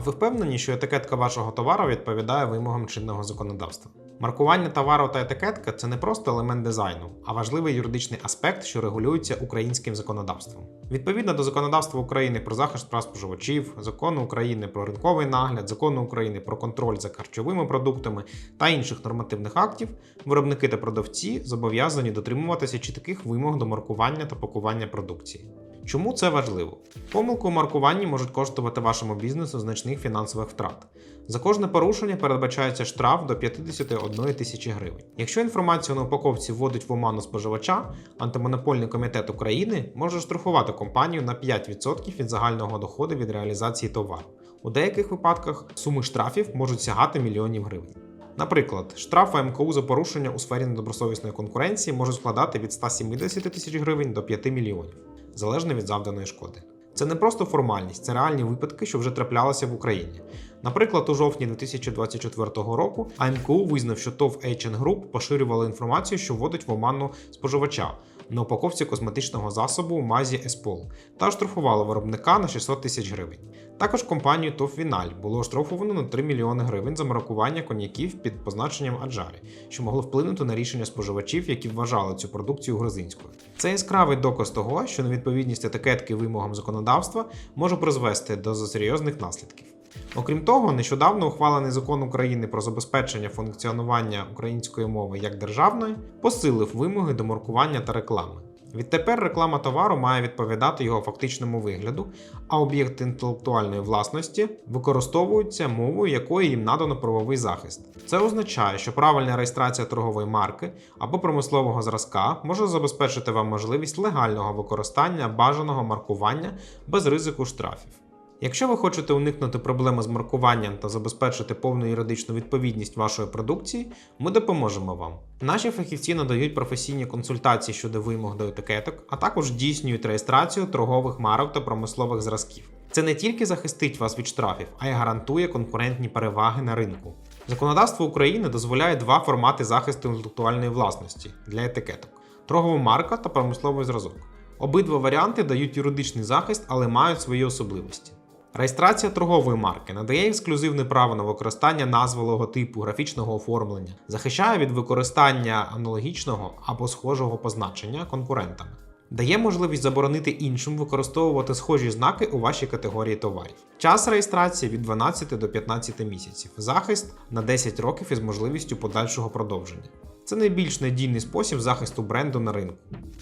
А ви впевнені, що етикетка вашого товару відповідає вимогам чинного законодавства? Маркування товару та етикетка це не просто елемент дизайну, а важливий юридичний аспект, що регулюється українським законодавством. Відповідно до законодавства України про захист прав споживачів, закону України про ринковий нагляд, закону України про контроль за харчовими продуктами та інших нормативних актів, виробники та продавці зобов'язані дотримуватися чітких вимог до маркування та пакування продукції. Чому це важливо? Помилки у маркуванні можуть коштувати вашому бізнесу значних фінансових втрат. За кожне порушення передбачається штраф до 51 тисячі гривень. Якщо інформацію на упаковці вводить в оману споживача, антимонопольний комітет України може штрафувати компанію на 5% від загального доходу від реалізації товару. У деяких випадках суми штрафів можуть сягати мільйонів гривень. Наприклад, штраф МКУ за порушення у сфері недобросовісної конкуренції може складати від 170 тисяч гривень до 5 мільйонів, залежно від завданої шкоди. Це не просто формальність, це реальні випадки, що вже траплялися в Україні. Наприклад, у жовтні 2024 року АМКУ визнав, що ТОВ H Group поширювала інформацію, що вводить в оману споживача на упаковці косметичного засобу Мазі Еспол та оштрафувала виробника на 600 тисяч гривень. Також компанію ТОВ Віналь було оштрафовано на 3 мільйони гривень за маркування коньяків під позначенням Аджарі, що могло вплинути на рішення споживачів, які вважали цю продукцію грузинською. Це яскравий доказ того, що невідповідність етикетки вимогам законодавства може призвести до серйозних наслідків. Окрім того, нещодавно ухвалений закон України про забезпечення функціонування української мови як державної посилив вимоги до маркування та реклами. Відтепер реклама товару має відповідати його фактичному вигляду, а об'єкти інтелектуальної власності використовуються мовою, якої їм надано правовий захист. Це означає, що правильна реєстрація торгової марки або промислового зразка може забезпечити вам можливість легального використання бажаного маркування без ризику штрафів. Якщо ви хочете уникнути проблеми з маркуванням та забезпечити повну юридичну відповідність вашої продукції, ми допоможемо вам. Наші фахівці надають професійні консультації щодо вимог до етикеток, а також здійснюють реєстрацію торгових марок та промислових зразків. Це не тільки захистить вас від штрафів, а й гарантує конкурентні переваги на ринку. Законодавство України дозволяє два формати захисту інтелектуальної власності для етикеток: торгова марка та промисловий зразок. Обидва варіанти дають юридичний захист, але мають свої особливості. Реєстрація торгової марки надає ексклюзивне право на використання назви логотипу, графічного оформлення, захищає від використання аналогічного або схожого позначення конкурентами, дає можливість заборонити іншим використовувати схожі знаки у вашій категорії товарів. Час реєстрації від 12 до 15 місяців, захист на 10 років із можливістю подальшого продовження. Це найбільш надійний спосіб захисту бренду на ринку.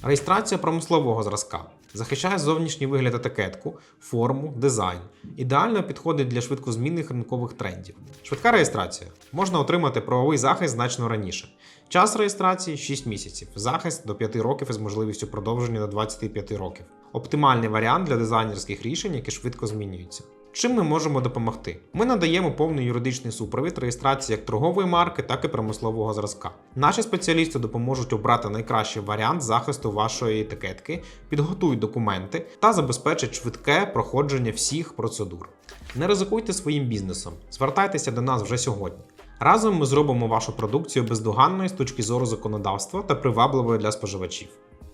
Реєстрація промислового зразка захищає зовнішній вигляд етикетку, форму, дизайн. Ідеально підходить для швидкозмінних ринкових трендів. Швидка реєстрація можна отримати правовий захист значно раніше. Час реєстрації 6 місяців, захист до 5 років із можливістю продовження до 25 років. Оптимальний варіант для дизайнерських рішень, які швидко змінюються. Чим ми можемо допомогти? Ми надаємо повний юридичний супровід реєстрації як торгової марки, так і промислового зразка. Наші спеціалісти допоможуть обрати найкращий варіант захисту вашої етикетки, підготують документи та забезпечать швидке проходження всіх процедур. Не ризикуйте своїм бізнесом, звертайтеся до нас вже сьогодні. Разом ми зробимо вашу продукцію бездоганною з точки зору законодавства та привабливою для споживачів.